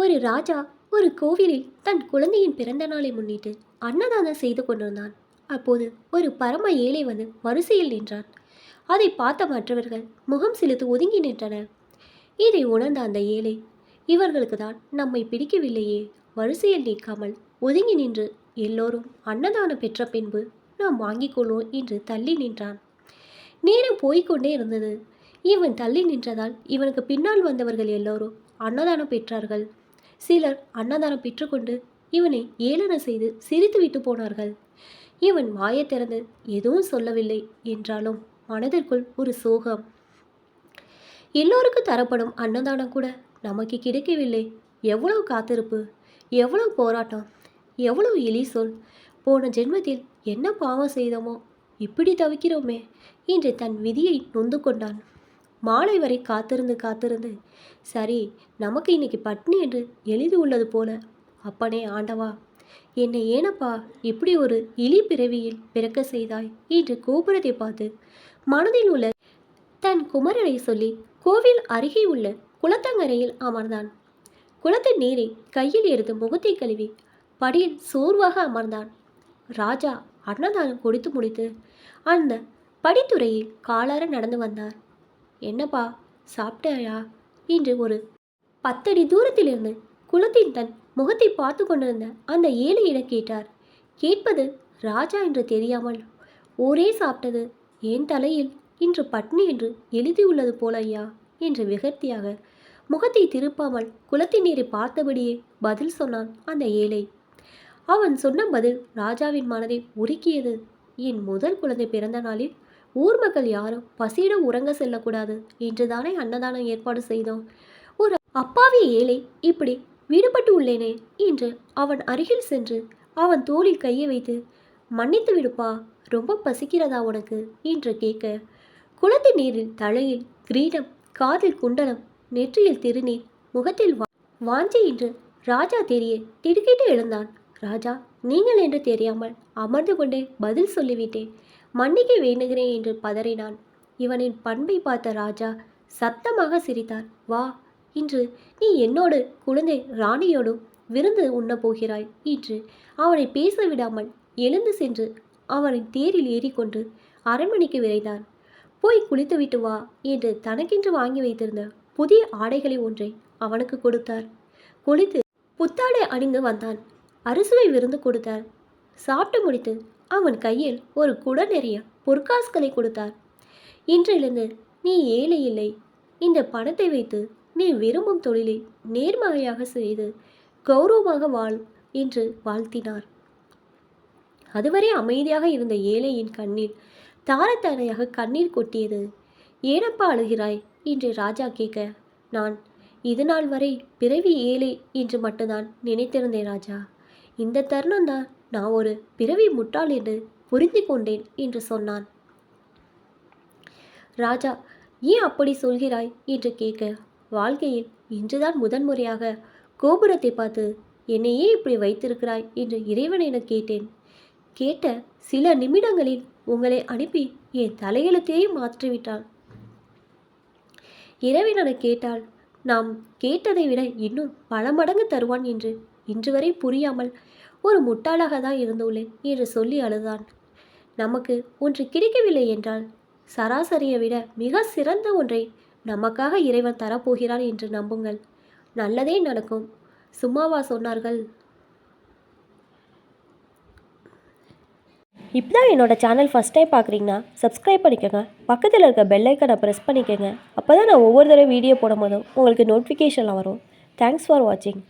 ஒரு ராஜா ஒரு கோவிலில் தன் குழந்தையின் பிறந்த நாளை முன்னிட்டு அன்னதானம் செய்து கொண்டிருந்தான். அப்போது ஒரு பரம ஏழை வந்து வரிசையில் நின்றான். அதை பார்த்த மற்றவர்கள் முகம் சிலுத்து ஒதுங்கி நின்றனர். இதை உணர்ந்த அந்த ஏழை இவர்களுக்கு தான் நம்மை பிடிக்கவில்லையே வரிசையில் நிற்காமல் ஒதுங்கி நின்று எல்லோரும் அன்னதானம் பெற்ற பின்பு நாம் வாங்கிக் கொள்வோம் என்று தள்ளி நின்றான். நேரம் போய்க்கொண்டே இருந்தது. இவன் தள்ளி நின்றதால் இவனுக்கு பின்னால் வந்தவர்கள் எல்லோரும் அன்னதானம் பெற்றார்கள். சிலர் அன்னதானம் பெற்றுக்கொண்டு இவனை ஏளன செய்து சிரித்துவிட்டு போனார்கள். இவன் வாயைத் திறந்து எதுவும் சொல்லவில்லை என்றாலும் மனதிற்குள் ஒரு சோகம். எல்லோருக்கும் தரப்படும் அன்னதானம் கூட நமக்கு கிடைக்கவில்லை. எவ்வளவு காத்திருப்பு எவ்வளவு போராட்டம் எவ்வளவு எலி சொல். போன ஜென்மத்தில் என்ன பாவம் செய்தோமோ இப்படி தவிக்கிறோமே என்று தன் விதியை நொந்து கொண்டான். மாலை வரை காத்திருந்து காத்திருந்து சரி நமக்கு இன்னைக்கு பட்னி என்று எழுதி உள்ளது போல. அப்பனே ஆண்டவா என்னை ஏனப்பா இப்படி ஒரு இலி பிறவியில் பிறக்க செய்தாய்? என்று கோபுரத்தை பார்த்து மனதில் உள்ள தன் குமரனை சொல்லி கோவில் அருகே உள்ள குளத்தங்கரையில் அமர்ந்தான். குளத்தின் நீரை கையில் எடுத்து முகத்தை கழுவி படியில் சோர்வாக அமர்ந்தான். ராஜா அன்னதானம் கொடுத்து முடித்து அந்த படித்துறையில் காலார நடந்து வந்தார். என்னப்பா சாப்பிட்டாயா? என்று ஒரு பத்தடி தூரத்திலிருந்து குளத்தின் தன் முகத்தை பார்த்து கொண்டிருந்த அந்த ஏழையிடம் கேட்டார். கேட்பது ராஜா என்று தெரியாமல் ஒரே சாப்பிட்டது என் தலையில் இன்று பட்னி என்று எழுதியுள்ளது போல ஐயா என்று விகர்த்தியாக முகத்தை திருப்பாமல் குளத்தின் நீரை பார்த்தபடியே பதில் சொன்னான் அந்த ஏழை. அவன் சொன்ன பதில் ராஜாவின் மனதை உருக்கியது. என் முதல் குழந்தை பிறந்த நாளில் ஊர் மக்கள் யாரும் பசியிட உறங்க செல்லக்கூடாது என்று தானே அன்னதானம் ஏற்பாடு செய்தோம். ஒரு அப்பாவி ஏழை இப்படி விடுபட்டு உள்ளேனே என்று அவன் அருகில் சென்று அவன் தோளில் கையை வைத்து மன்னித்து விடுப்பா ரொம்ப பசிக்கிறதா உனக்கு? என்று கேட்க குளத்து நீரில் தலையில் கிரீடம் காதில் குண்டலம் நெற்றியில் திருநீர் முகத்தில் வா- என்று ராஜா தெரிய திடுக்கிட்டு எழுந்தான். ராஜா நீங்கள் என்று தெரியாமல் அமர்ந்து கொண்டே பதில் சொல்லிவிட்டேன். மன்னிக்க வேண்டுகிறேன் என்று பதறினான். இவனின் பண்பை பார்த்த ராஜா சத்தமாக சிரித்தார். வா இன்று நீ என்னோடு குழந்தை ராணியோடும் விருந்து உண்ண போகிறாய் என்று அவனை பேச விடாமல் எழுந்து சென்று அவனின் தேரில் ஏறிக்கொண்டு அரண்மனைக்கு விரைந்தான். போய் குளித்துவிட்டு வா என்று தனக்கென்று வாங்கி வைத்திருந்த புதிய ஆடைகளை ஒன்றை அவனுக்கு கொடுத்தார். குளித்து புத்தாடை அணிந்து வந்தான். அரிசுவை விருந்து கொடுத்தார். சாப்பிட்டு முடித்து அவன் கையில் ஒரு குட நிறைய பொற்காசுகளை கொடுத்தார். இன்றிலிருந்து நீ ஏழை இல்லை. இந்த பணத்தை வைத்து நீ விரும்பும் தொழிலை நேர்மறையாக செய்து கௌரவமாக வாழ் என்று வாழ்த்தினார். அதுவரை அமைதியாக இருந்த ஏழையின் கண்ணில் தாரத்தாரையாக கண்ணீர் கொட்டியது. ஏனப்பா அழுகிறாய்? என்று ராஜா கேட்க நான் இது நாள் வரை பிறவி ஏழை என்று மட்டும்தான் நினைத்திருந்தேன் ராஜா. இந்த தருணம்தான் நான் ஒரு பிறவி முட்டாள் என்று புரிந்து கொண்டேன் என்று சொன்னான். ராஜா ஏன் அப்படி சொல்கிறாய்? என்று கேட்க வாழ்க்கையில் இன்றுதான் முதன்முறையாக கோபுரத்தை பார்த்து என்னையே இப்படி வைத்திருக்கிறாய் என்று இறைவனிடம் கேட்டேன். கேட்ட சில நிமிடங்களில் உங்களை அனுப்பி என் தலையெழுத்தையே மாற்றிவிட்டான். இறைவனிடம் கேட்டால் நாம் கேட்டதை விட இன்னும் பல மடங்கு தருவான் என்று இன்று வரை புரியாமல் ஒரு முட்டாளாக தான் இருந்துள்ளேன் என்று சொல்லி அழுதான். நமக்கு ஒன்று கிடைக்கவில்லை என்றால் சராசரியை விட மிக சிறந்த ஒன்றை நமக்காக இறைவன் தரப்போகிறான் என்று நம்புங்கள். நல்லதே நடக்கும். சும்மாவா சொன்னார்கள். இப்போ தான் என்னோடய சேனல் ஃபஸ்ட் டைம் பார்க்குறீங்கன்னா சப்ஸ்கிரைப் பண்ணிக்கோங்க. பக்கத்தில் இருக்க பெல்லைக்கனை ப்ரெஸ் பண்ணிக்கோங்க. அப்போ தான் நான் ஒவ்வொரு தடவை வீடியோ போடும் போதும் உங்களுக்கு நோட்டிஃபிகேஷன்லாம் வரும். தேங்க்ஸ் ஃபார் வாட்சிங்